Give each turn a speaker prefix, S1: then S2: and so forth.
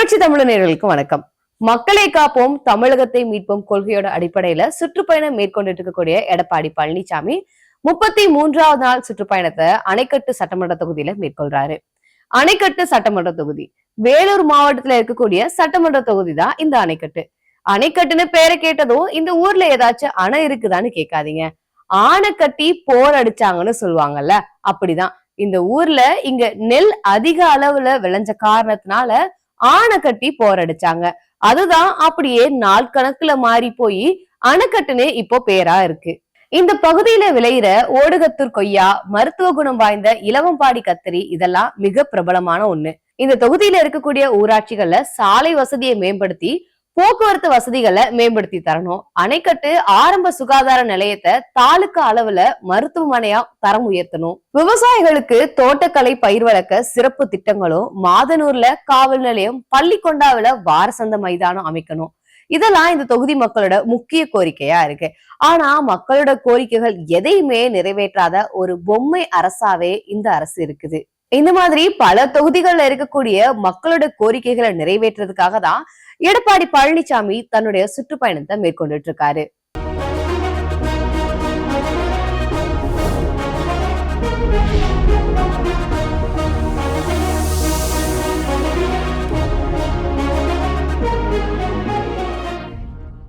S1: தமிழர்களுக்கு வணக்கம். மக்களை காப்போம் தமிழகத்தை மீட்போம் கொள்கையோட அடிப்படையில சுற்றுப்பயணம் மேற்கொண்டுட்டு இருக்கக்கூடிய எடப்பாடி பழனிசாமி முப்பத்தி மூன்றாவது நாள் சுற்றுப்பயணத்தை அணைக்கட்டு சட்டமன்ற தொகுதியில மேற்கொள்றாரு. அணைக்கட்டு சட்டமன்ற தொகுதி வேலூர் மாவட்டத்துல இருக்கக்கூடிய சட்டமன்ற தொகுதி தான் இந்த அணைக்கட்டு. அணைக்கட்டுன்னு பேரை கேட்டதும் இந்த ஊர்ல ஏதாச்சும் அணை இருக்குதான்னு கேட்காதீங்க. ஆணை கட்டி போர் அடிச்சாங்கன்னு சொல்லுவாங்கல்ல அப்படிதான். இந்த ஊர்ல இங்க நெல் அதிக அளவுல விளைஞ்ச காரணத்தினால ஆணை கட்டி போரடிச்சாங்க. அதுதான் அப்படியே நாள் கணக்குல மாறி போய் அணைக்கட்டுன்னு இப்போ பேரா இருக்கு. இந்த பகுதியில விளையிற ஓடுகத்தூர் கொய்யா மருத்துவ குணம் வாய்ந்த இலவம்பாடி கத்திரி இதெல்லாம் மிக பிரபலமான ஒண்ணு. இந்த தொகுதியில இருக்கக்கூடிய ஊராட்சிகள்ல சாலை வசதியை மேம்படுத்தி போக்குவரத்து வசதிகளை மேம்படுத்தி தரணும். அணைக்கட்டு ஆரம்ப சுகாதார நிலையத்தை தாலுக்கா அளவுல மருத்துவமனையா தரம் உயர்த்தணும். விவசாயிகளுக்கு தோட்டக்கலை பயிர் வளர்க்க சிறப்பு திட்டங்களும் மாதனூர்ல காவல் நிலையம் பள்ளிக்கொண்டாவில வாரசந்த மைதானம் அமைக்கணும். இதெல்லாம் இந்த தொகுதி மக்களோட முக்கிய கோரிக்கையா இருக்கு. ஆனா மக்களோட கோரிக்கைகள் எதையுமே நிறைவேற்றாத ஒரு பொம்மை அரசாவே இந்த அரசு இருக்குது. இந்த மாதிரி பல தொகுதிகள்ல இருக்கக்கூடிய மக்களோட கோரிக்கைகளை நிறைவேற்றுறதுக்காக தான் எடப்பாடி பழனிசாமி தன்னுடைய சுற்றுப்பயணத்தை மேற்கொண்டுட்டு இருக்காரு.